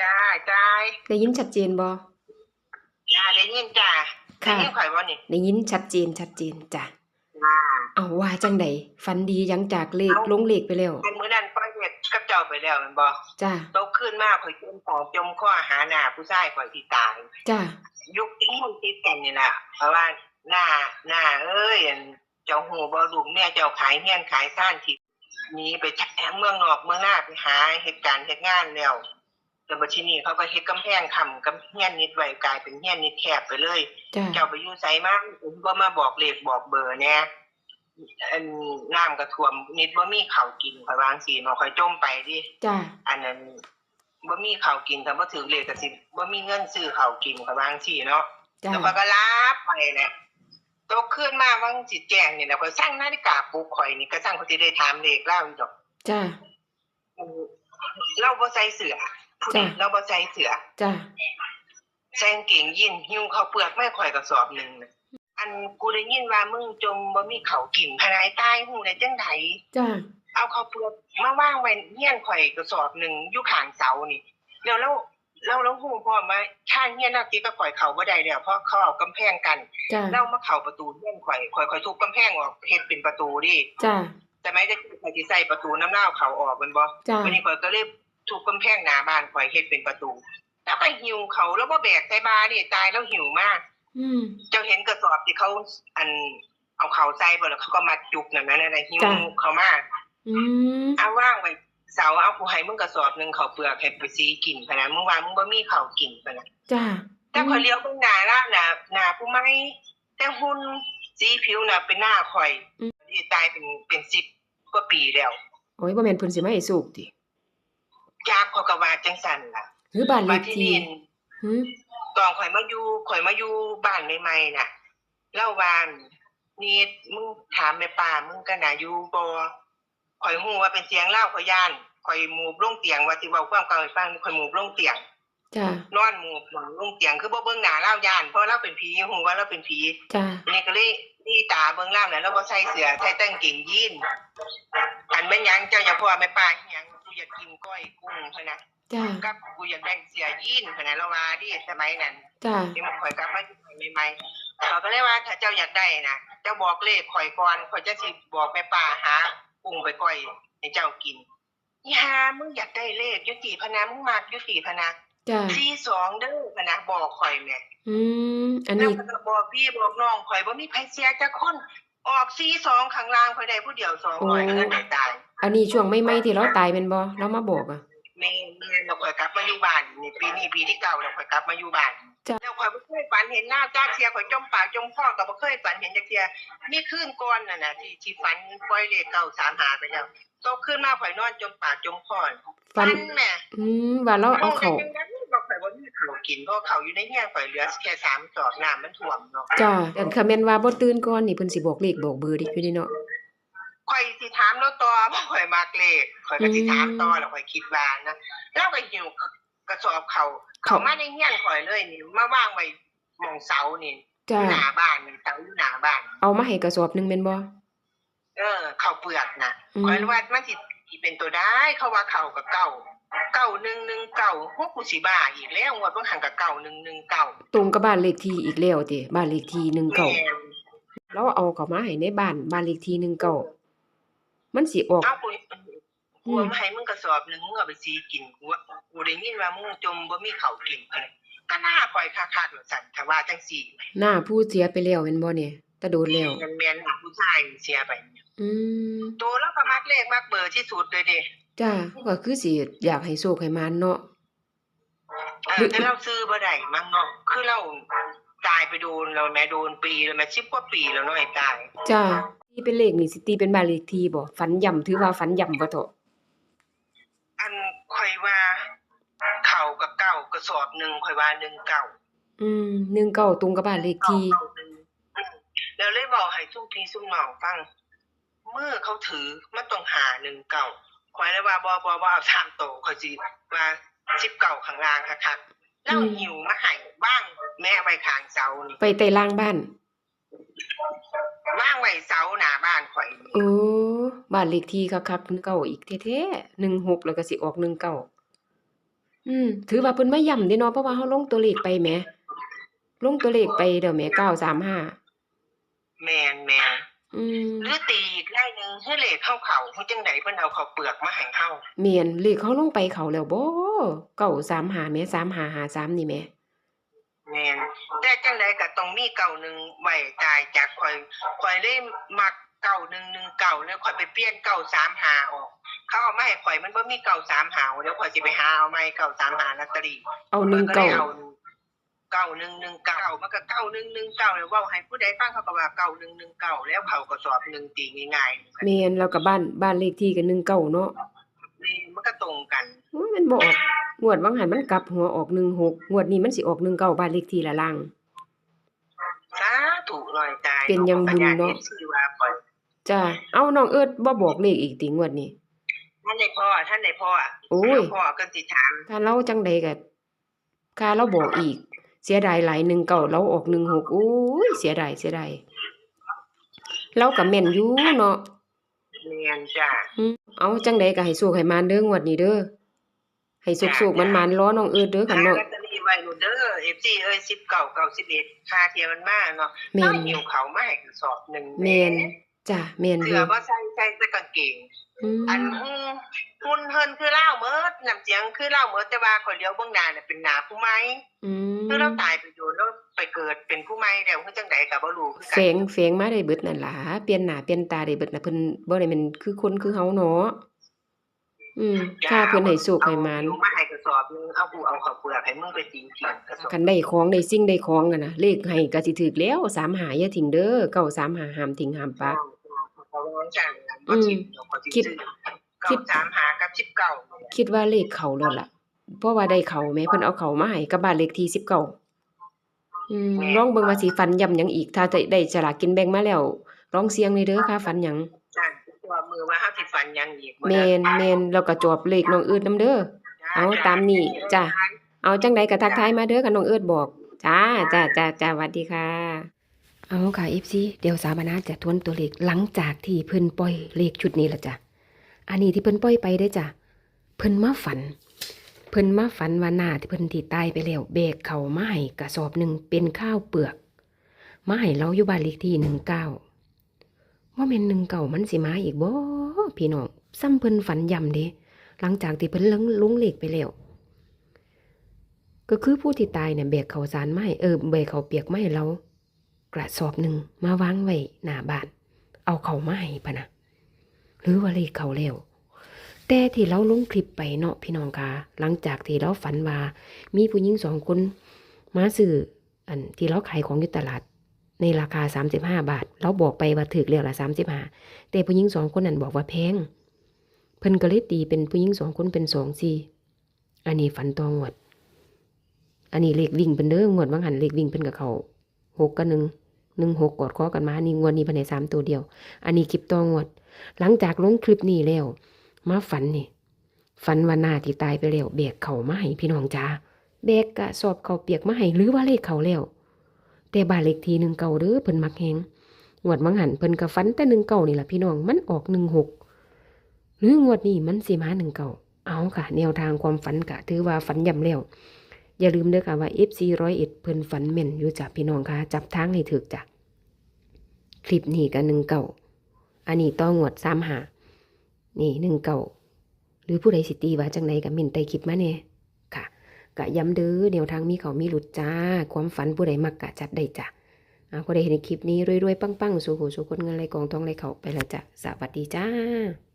จ้าจ้าได้ยินชัดเจนบ่จ้าได้ยินจ้าได้ค่ะยินข่อยบ่นี่ได้ยินชัดเจนชัดเจนจ้ะจ้าเอาว่าจังไดฝันดีหยังจากเลขเอาลงเลขไปแล้วเป็นมื้อนั้นปล่อยเฮ็ดกับเจ้าไปแล้วแม่นบ่จ้าตกขึ้นมาข่อยจมปอกจมข้อหาหน้าผู้ชายข่อยที่ตายจ้ายุคที่มันติดกันนี่ล่ะเพราะว่าหน้าหน้าเอ้ยอันเจ้าหูบ่ลูกเนี่ยเจ้าขายเฮียนขายซ่านที่หนีไปจากเมืองนอกเมืองหน้าไปหาเหตุการณ์เฮ็ดงานแล้ว แล้วบัดทีนี้เขาก็เฮ็ดกำแพงค้ำกำเฮียนนิดไว้กลายเป็นเฮียนนิดแคบไปเลย จ้าเจ้าไปอยู่ไสมาผมก็มาบอกเลขบอกเบอร์แหน่อันน้ำกระท่วมนิดบ่มีข้าวกินข่อยวาจั่งสิเนาะข่อยจมไปดิ จ้าอันนั้นบ่มีข้าวกินถ้าบ่ถือเลขก็สิบ่มีเงินซื้อข้าวกินข่อยวาจั่งสิเนาะ จ้าแล้วข่อยก็ลาบไปแหละตกขึ้นมาวังสิแจ้งนี่แหละข่อยสั่งนาฬิกาปลุกข่อยนี่ก็สั่งเขาสิได้ถามเลขเล่าอีกดอกจ้าอืมเราบ่ใส่เสื้อ ผู้นี้จ้ะเราบ่ใส่เสื้อจ้าใส่กางเกงยีนหิ้วข้าวเปลือกไม่ข่อยกระสอบหนึงน่ะอันกูได้ยินว่ามึงจมบ่มีข้าวกินภายในใต้หูได้จังไดจ้าเอาข้าวเปลือกมาวางไว้เฮียนข่อยกระสอบหนึงอยู่ข้างเสานี่แล้วเราเราเราฮู้พร้อมว่าข้างเฮียนน่ะติก็ข่อยเข้าบ่ได้แล้วเพราะเขาเอากำแพงกันจ้าเรามาเข้าประตูเฮียนข่อยข่อยข่อยทุบกำแพงออกเฮ็ดเป็นประตูดิจ้าแต่ไม่ได้ข่อยสิใส่ประตูน้ำเล่าวเขาออกแมันบ่จ้าวันนี้ข่อยก็เลย ทุบกำแพงหน้าบ้านข่อยเฮ็ดเป็นประตู แล้วไปหิวเขาแล้วบ่แบกใส่บานี่ตายแล้วหิวมาก อืมเจ้าเห็นกระสอบที่เขาอันเอาเขาใส่บ่แล้วเขาก็มัดจุกนั่นนั่นน่ะหิวจ้ะเขามาอืมเอาว่างไว้เสาเอาผู้ให้มึงกระสอบหนึงเขาวเปลือกให้ไปซีกินพะนะมึงว่ามึงบ่มีข้าวกินพะนะจ้าแต่ข่อยเลี้ยวเบิ่งหน้าละหน้าหน้าผู้ใหม่แต่หุ่นสีผิวน่ะเป็นหน้าข่อยที่ตายเป็นเป็น10กว่าปีแล้วโอ้ยบ่แม่นเพิ่นสิมาให้สุกติ จากเขาก็ว่าจังซั่นล่ะหรือบ้านเลว่าขที่ที่นี่หือตอนข่อยมาอยู่ข่อยมาอยู่บ้านใหม่ๆน่ะเล่าว่านี่มึงถามแม่ป้ามึงก็น่าอยู่บ่ข่อยฮู้ว่าเป็นเสียงเล่าข่อยย่านข่อยหมูบลงเตียงว่าสิเว้าความเก่าให้ฟังข่อยหมูบลงเตียงจ้านอนหมูบหลังลงเตียงคือบ่เบิ่งหน้าเล่าย่านเพราะเราเป็นผีฮู้ว่าเราเป็นผีจ้าอันนี้ก็เลยนี่ตาเบิ่งเล่าน่ะแล้วบ่ใส่เสื้อใส่แต่กางเกงยีนอันแม่นหยังเจ้าอย่าพ่อแม่ป้าอิหยังกู อยากกินก้อยกุ้งเพิ่นน่ะจ้ากับกูอยากได้เสื้อยีนเพิ่นน่ะเราว่าดิสมัยนั้นจ้าที่มันข่อยกลับมาอยู่ใหม่ๆเขาก็เลยว่าถ้าเจ้าอยากได้นะเจ้าบอกเลขข่อยก่อนข่อยจะสิบอกแม่ป้าหากุ้งไปก่อยให้เจ้ากินอีหามึงอยากได้เลขยุติพะนะมึงมักยุติพะนะจ้าสี่สองเด้อพะนะบอกข่อยแม่อืมอันแล้วนี้ก็บอกพี่บอกน้องข่อยบ่มีไผเสียจักคน ออกสี่สองข้างล่างข่อยได้ผู้เดียวสองร้อยโอ้เงินได้ตายอันนี้ช่วงใหม่ๆที่เราตายแม่นบ่เรามาบอกอะแม่แม่เราข่อยกลับมาอยู่บ้านนี่ปีนี้ปีที่เก่าแล้วข่อยกลับมาอยู่บ้านจ้ะแล้วข่อยบ่เคยฝันเห็นหน้าจ้าเทียข่อยจมปากจมคอก็บ่เคยฝันเห็นจักเทียมีคืนก่อนน่ะนะที่ที่ฝันปล่อยเลขเก้าสามหาไปแล้วโตขึ้นมาข่อยนอนจมปากจมคอฟันแม่อืมว่าเราเอาเข้า จังนั้นบอกข่อยบ่มีข้าวกินเพราะข้าวอยู่ในเฮียข่อยเหลือแค่สามจอกน้ำมันท่วมเนาะจ้าแต่คันแม่นว่าบ่ตื่นก่อนนี่เพิ่นสิบอกเลขบอกเบอร์ดิอยู่นี่เนาะข่อยสิถามแล้วต่อบ่ข่อยมักเลขข่อยก็สิถามต่อแล้วข่อยคิดว่านะแล้วก็หิวกระสอบเขาเขามาในเฮียนข่อยเลยนี่มาวางไว้หมองเสานี่จ้าหน้าบ้านนี่เสาอยู่หน้าบ้าน เอามาให้กระสอบหนึงแม่นบ่เออข้าวเปลือกน่ะอืมข่อยว่ามันสิ เป็นตัวได้เขาว่าเขากับเก่าเก่าหนึ่งหนึ่งเก่าพวกกูสิบ้าอีกแล้วงวดเพิ่งหันกับเก่าหนึ่งหนึ่งเก่าตรงกับบ้านเลขที่อีกแล้วติบ้านเลขที่แม่19เราเอาเข้ามาให้ในบ้านบ้านเลขที่19มันสิออกเอากูกูเอามาให้มึงกระสอบหนึ่งมึงเอาไปซีกินกูว่ากูได้ยินว่ามึงจมบ่มีเขาวกินเพิ่นก็น่าคอยคาคาดว่าสั่นถ้าว่าจังซี่หน้าผู้เสียไปแล้วแม่นบ่เนี่ยแต่โดนแล้วแม่นแม่นๆผู้ชายเสียไป อืมโตแล้วก็มักเลขมักเบอร์ที่สุดเลยเด้จ้าก็คือสิอยากให้โชคให้มานเนาะ เออแต่เราซื้อบ่ได้มั้งเนาะคือเราตายไปโดนแล้วแม่โดนปีแล้วแม่10กว่าปีแล้วเนาะไอ้ตายจ้าตีเป็นเลขนี่สิตีเป็นบ้านเลขที่บ่ฝันย่ำถือว่าฝันย่ำบ่เถาะอันข่อยว่าเข่ากับเก่ากระสอบหนึ่งข่อยว่าหนึ่งเก่าอืม19ตรงกับบ้านเลขที่แล้วเลยบอกให้ทุกพี่ซุ่มน้องฟังเมื่อเขาถือมันต้องหาหนึ่งเก่าข่อยเลยว่าบ่บ่บ่เอาสามโตข่อยสิว่าสิบเก่าข้างล่างคักๆแล้วหิวมาให้บ้างแม่ไว้ข้างเสานี่ไปใต้ล่างบ้านว่างไว้เสาหน้าบ้านข่อยนี่โอ้บ้านเลขที่คักๆเก่าอีกแท้ๆ16แล้วก็สิออก19อืม ถือว่าเพิ่นมาย้ำเด้เนาะเพราะว่าเฮาลงตัวเลขไปแหมลงตัวเลขไปเด้อแหม935แม่นแม่นอืม หรือตีอีกได้หนึงให้เลขเข้าเขาเฮาจังไดเพิ่นเอาข้าวเปลือกมาให้เฮาแม่นเลขเขาลงไปเขาแล้วบ่935แหม3553นี่แหมแม่นแต่จังไดก็ต้องมีเก่าหนึงไว้จ่ายจากข่อยข่อยเลยมักเก่าหนึ่งหนึ่งเก่าแล้วข่อยไปเปลี่ยนเก่าสามหาออกเขาเอามาให้ข่อยมันบ่มีเก่าสามหาเดี๋ยวข่อยสิไปหาเอาใหม่เก่าสามหาลอตเตอรี่เอาข้อยก็เลย19เอา เก่าหนึ่งหนึ่งเก่ามันก็เก่าหนึ่งหนึ่งเก่าแล้วเว้าให้ผู้ใดฟังเขาก็ว่าเก่าหนึ่งหนึ่งเก่าแล้วเขาก็สอบหนึ่งตีง่ายๆแม่นแล้วก็บ้านบ้านเลขที่ก็19เนาะนี่มันก็ตรงกันโอ้ยมันบ่ออกงวดวังหันมันกลับหัวออก16งวดนี้มันสิออก19บ้านเลขที่ละล่างสาธุลอยตายเป็นยังบุญเนาะชื่อว่าข่อยจ้าเอาน้องเอิดบ่บอกเลขอีกติงวดนี้ท่านได้พ่อท่านได้พ่อโอ้ยพ่อก็สิถามถ้าเราจังใดก็ค่าเราบอกอีก เสียดายหลายหนึ่งเก่าเราออกหนึ่งหกโอ้ยเสียดายเสียดายเราก็แม่นอยู่เนาะเรียนจ้ะอืมเอาจังใดก็ให้สู้ให้มานเด้องวดนี้เด้อให้สุกๆมันๆรอน้องเอิดเด้อคันหาน้องลอตเตอรี่ไว้หนูเด้อ FC เอ้ย10เก่าเก่า11ค่าเทียมมันมาเนาะแม่น้อนยหิวเขามาให้กระสอบหนึงแม่น จ้ะแม่นอเสื้ยู่อบ่ใส่ใส่แต่กางเกงอืมอันอืมหุ่นเฮินคือเล่าเมิดน้ำเสียงคือเล่าเมิดแต่ว่าข่อยเลี้ยวเบื้องหน้าน่ะเป็นหน้าผู้ใหม่อืมคือเราตายไปโดนแล้วไปเกิดเป็นผู้ใหม่แล้วคือจังไดก็บ่รู้คือแฝกันงแฝงมาได้เบิดนั่นล่ะเปลี่ยนหน้าเปลี่ยนตาได้เบิดน่ะเพิ่นบ่ได้แม่นคือคนคือเฮาเนาะอืมถ้าเพิ่นให้สุกให้มานเอมาให้กระสอบหนึงเอาผู้เอาข้าวเปลือกให้มึงไปตีกินกระสอบคันได้ของได้สิ่งได้ของอะนะเลขให้ก็สิถูกแล้ว3หาอย่าทิ้งเด้อเก้าสามหาห้ามทิ้งห้ามปะ เขาว่าจังนั้นบ่ทิมเดี๋ยวเขาสิคิดซื้อคิดเก้าสามหากับ19นี่แหละคิดว่าเลขเขาแล้วล่ะเพราะว่าได้เขาแม่เพิ่นเอาเขามาให้กับบ้านเลขที่19อืมลองเบิ่งว่าสิฝันย่ำหยังอีก ถ้าจะได้สลากกินแบ่งมาแล้วลองเสี่ยงเลยเด้อค่ะฝันหยังจ้างตัวมือว่าเฮาสิฝันหยังอีกบ่แม่นแม่นแล้วก็จอบเลขน้องเอิ้นนํเด้อเอาตามนี้จ้ะเอาจังใดก็ทักทายมาเด้อค่ะน้องเอิ้นบอกจ้าจ้าจ้าจ้าสวัสดีค่ะ เอาค่ะ FC เดี๋ยวสามนาจะทวนตัวเลขหลังจากที่เพิ่นปล่อยเลขชุดนี้ละจ้ะอันนี้ที่เพิ่นปล่อยไปได้จ้ะเพิ่นมาฝัน เพิ่นมาฝันว่าหน้าที่เพิ่นที่ตายไปแล้วแบกเขาวมาให้กระสอบหนึ่งเป็นข้าวเปลือกมาให้เราอยู่บ้านเลขที่หนึ่งเก้าว่าแม่นหนึ่งเก่ามันสิมาอีกบ่พี่น้องซ้ำเพิ่นฝันย่ำเด้หลังจากที่เพิ่นลงลงเลขไปแล้วก็คือผู้ที่ตายเนี่ยแบกเขาสารมาให้เออแบกเขาเปียกไมาให้เรา กระสอบหนึ่งมาวางไว้หน้าบ้าน เอาเขามาให้พะนะหรือว่าเลขเขาแล้วแต่ที่เราลงคลิปไปเนาะพี่น้องคะหลังจากที่เราฝันว่า มีผู้หญิงสองคนมาซื้ออันที่เราขายของอยู่ตลาด ในราคา 35 บาท เราบอกไปว่าถึกเรียกละ35 แต่ผู้หญิงสองคนนั้นบอกว่าแพง เพิ่นก็เลยตีเป็นผู้หญิงสองคนเป็นสองสี่อันนี้ฝันตองวด อันนี้เลขวิ่งเป็นเด้องวดว่างหันเลขวิ่งเป็นกับเขา หกกับหนึ่งหนึ่งหกกอดคอกันมาอันนี้งวดนี้ภายในสามตัวเดียว อันนี้คลิปตองวด หลังจากลงคลิปนี้แล้ว มาฝันนี่ ฝันว่าหน้าที่ตายไปแล้วแบกเข่ามาให้พี่น้องจ้าแบกกะสอบเขาเปียกมาให้หรือว่าเลขเขาแล้วแต่บ้านเลขทีหนึ่งเก่าเด้อเพิ่นมักแฮงงวดวังหันเพิ่นก็ฝันแต่หนึ่งเก่านี่แหละพี่น้องมันออกหนึ่งหกหรืองวดนี้มันสิมาหนึ่งเก่าเอาค่ะ แนวทางความฝันกะถือว่าฝันย่ำแล้ว อย่าลืมเด้อค่ะว่า FC ร้อยเอ็ดเพิ่นฝันแม่นอยู่จ้ะพี่น้องค่ะ จับทางให้ถึกจ้ะคลิปนี้ก็หนึ่งเก่าอันนี้ต้องงวดสามหา นี่หนึ่งเก่าหรือผู้ใดสิตีว่าจังไหนกับมินไตคลิปมาเนี่ยค่ะกะย้ำเด้อแนวทางมีเขามีหลุดจ้า ความฝันผู้ใดมักกะจัดได้จ้ะอ่าผู้ใดเห็นคลิปนี้รวยๆ ปังๆ สู่หูสู่คนเงินไหลกองทองไหลเขาไปแล้วจ้ะ สวัสดีจ้า